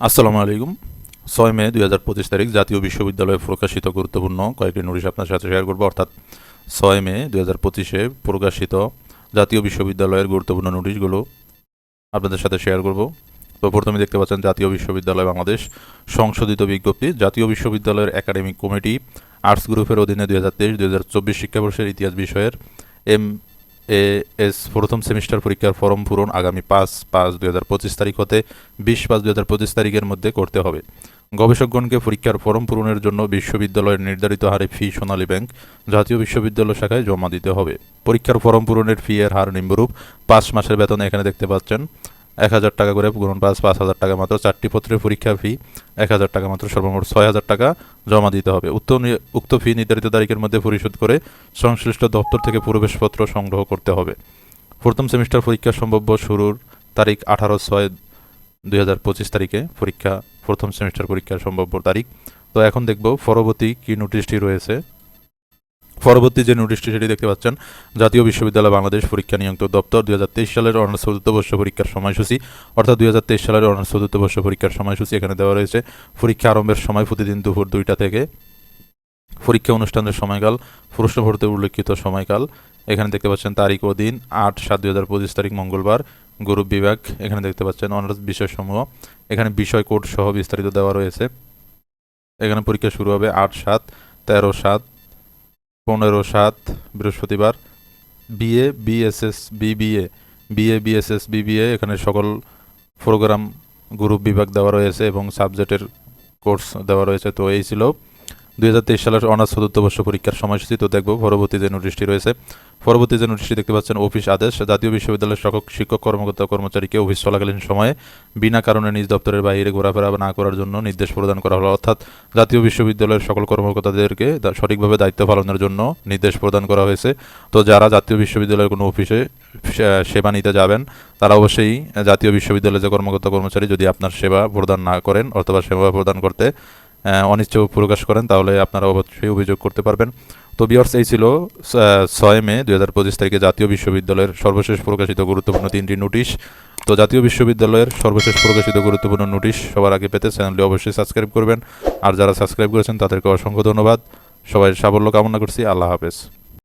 আসসালামু আলাইকুম। ছয় মে দুই হাজার পঁচিশ তারিখ জাতীয় বিশ্ববিদ্যালয়ে প্রকাশিত গুরুত্বপূর্ণ কয়েকটি নোটিশ আপনার সাথে শেয়ার করব। অর্থাৎ ছয় মে দুই হাজার পঁচিশে প্রকাশিত জাতীয় বিশ্ববিদ্যালয়ের গুরুত্বপূর্ণ নোটিশগুলো আপনাদের সাথে শেয়ার করব। তো প্রথমে দেখতে পাচ্ছেন, জাতীয় বিশ্ববিদ্যালয় বাংলাদেশ সংশোধিত বিজ্ঞপ্তি। জাতীয় বিশ্ববিদ্যালয়ের একাডেমিক কমিটি আর্টস গ্রুপের অধীনে দুই হাজার তেইশ দুই হাজার চব্বিশ শিক্ষাবর্ষের ইতিহাস বিষয়ের এম এ এস প্রথম সেমিস্টার পরীক্ষার ফর্ম পূরণ আগামী পাঁচ পাঁচ দুই হাজার পঁচিশ তারিখ হতে বিশ, পাঁচ দুই হাজার পঁচিশ তারিখের মধ্যে করতে হবে। গবেষকগণকে পরীক্ষার ফর্ম পূরণের জন্য বিশ্ববিদ্যালয়ের নির্ধারিত হারে ফি সোনালী ব্যাংক জাতীয় বিশ্ববিদ্যালয় শাখায় জমা দিতে হবে। পরীক্ষার ফর্ম পূরণের ফি এর হার নিম্নরূপ, পাঁচ মাসের বেতন এখানে দেখতে পাচ্ছেন। এক হাজার টাকা করে গুণন পাঁচ পাঁচ হাজার টাকা মাত্র, চারটি পত্রের পরীক্ষা ফি এক হাজার টাকা মাত্র, সর্বমোট ছয় হাজার টাকা জমা দিতে হবে। উক্ত উক্ত ফি নির্ধারিত তারিখের মধ্যে পরিশোধ করে সংশ্লিষ্ট দপ্তর থেকে প্রবেশপত্র সংগ্রহ করতে হবে। প্রথম সেমিস্টার পরীক্ষা সম্ভাব্য শুরুর তারিখ আঠারো ছয় দুই হাজার পঁচিশ তারিখে পরীক্ষা, প্রথম সেমিস্টার পরীক্ষার সম্ভাব্য তারিখ। তো এখন দেখব পরবর্তী কি নোটিশটি রয়েছে। পরবর্তী যে নোটিশটি সেটি দেখতে পাচ্ছেন, জাতীয় বিশ্ববিদ্যালয় বাংলাদেশ পরীক্ষা নিয়ন্ত্রক দপ্তর দুই হাজার তেইশ সালের অনার্স চতুর্থ বর্ষ পরীক্ষার সময়সূচি, অর্থাৎ দুই হাজার তেইশ সালের অনার্স চতুর্থ বর্ষ পরীক্ষার সময়সূচি এখানে দেওয়া রয়েছে। পরীক্ষা আরম্ভের সময় প্রতিদিন দুপুর দুইটা থেকে পরীক্ষা অনুষ্ঠানের সময়কাল প্রশ্ন ভর্তির উল্লেখিত সময়কাল, এখানে দেখতে পাচ্ছেন তারিখ ও দিন, আট সাত দুই হাজার পঁচিশ তারিখ মঙ্গলবার, গ্রুপ বিভাগ, এখানে দেখতে পাচ্ছেন অনার্স বিষয়সমূহ, এখানে বিষয় কোড সহ বিস্তারিত দেওয়া রয়েছে। এখানে পরীক্ষা শুরু হবে আট সাত তেরো সাত পনেরো সাত, বৃহস্পতিবার। BA, BSS, BBA. BA, BSS, BBA এখানে সকল প্রোগ্রাম গ্রুপ বিভাগ দেওয়া রয়েছে এবং সাবজেক্টের কোর্স দেওয়া রয়েছে। তো এই ছিল দুই হাজার তেইশ সালের অনার্স চতুর্থ বর্ষ পরীক্ষার সময়সূচি, তো দেখব পরবর্তী যে নোটিশটি রয়েছে। পরবর্তী যে নোটিশটি দেখতে পাচ্ছেন, অফিস আদেশ। জাতীয় বিশ্ববিদ্যালয়ের সকল শিক্ষক, কর্মকর্তা, কর্মচারীকে অফিস চলাকালীন সময়ে বিনা কারণে নিজ দপ্তরের বাইরে ঘোরাফেরা না করার জন্য নির্দেশ প্রদান করা হলো। অর্থাৎ জাতীয় বিশ্ববিদ্যালয়ের সকল কর্মকর্তাদেরকে সঠিকভাবে দায়িত্ব পালনের জন্য নির্দেশ প্রদান করা হয়েছে। তো যারা জাতীয় বিশ্ববিদ্যালয়ের কোনো অফিসে সেবা নিতে যাবেন, তারা অবশ্যই জাতীয় বিশ্ববিদ্যালয়ের যে কর্মকর্তা, কর্মচারী, যদি আপনার সেবা প্রদান না করেন অথবা সেবা প্রদান করতে অনিচ্ছা প্রকাশ করেন, তাহলে আপনারা অবশ্যই অভিযোগ করতে পারবেন। তো বিয়ার্স এই ছিল ছয় মে দু হাজার পঁচিশ তারিখে জাতীয় বিশ্ববিদ্যালয়ের সর্বশেষ প্রকাশিত গুরুত্বপূর্ণ তিনটি নোটিশ। তো জাতীয় বিশ্ববিদ্যালয়ের সর্বশেষ প্রকাশিত গুরুত্বপূর্ণ নোটিশ সবার আগে পেতে চ্যানেলটি অবশ্যই সাবস্ক্রাইব করবেন। আর যারা সাবস্ক্রাইব করেছেন, তাদেরকে অসংখ্য ধন্যবাদ। সবাই সাফল্য কামনা করছি। আল্লাহ হাফেজ।